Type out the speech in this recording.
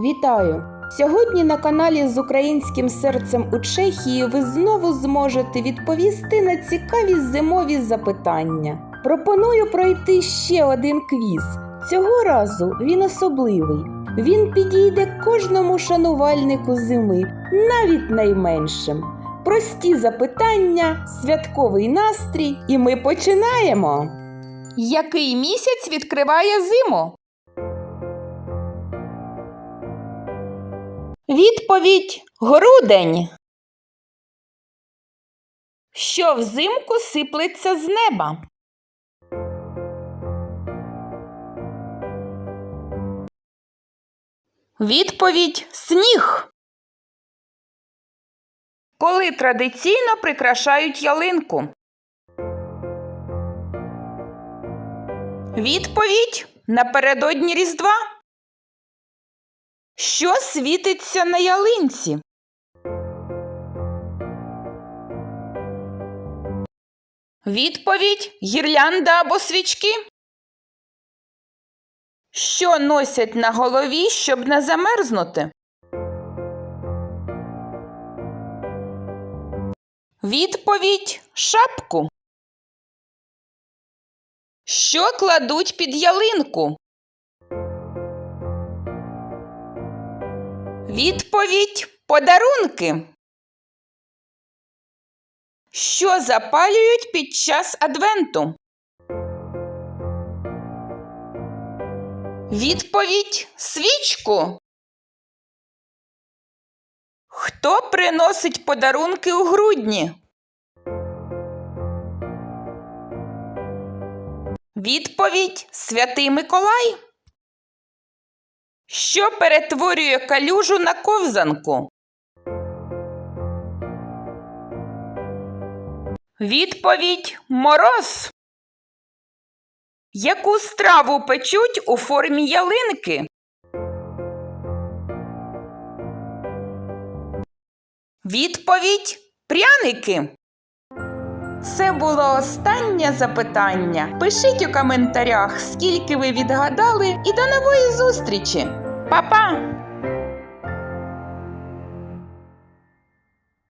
Вітаю! Сьогодні на каналі з українським серцем у Чехії ви знову зможете відповісти на цікаві зимові запитання. Пропоную пройти ще один квіз. Цього разу він особливий. Він підійде кожному шанувальнику зими, навіть найменшим. Прості запитання, святковий настрій, і ми починаємо. Який місяць відкриває зиму? Відповідь грудень. Що взимку сиплеться з неба? Відповідь сніг. Коли традиційно прикрашають ялинку? Відповідь напередодні Різдва. Що світиться на ялинці? Відповідь гірлянда або свічки. Що носять на голові, щоб не замерзнути? Відповідь шапку. Що кладуть під ялинку? Відповідь подарунки. Що запалюють під час адвенту? Відповідь свічку. Хто приносить подарунки у грудні? Відповідь Святий Миколай. Що перетворює калюжу на ковзанку? Відповідь мороз. Яку страву печуть у формі ялинки? Відповідь пряники. Це було останнє запитання. Пишіть у коментарях, скільки ви відгадали, і до нової зустрічі. Па-па!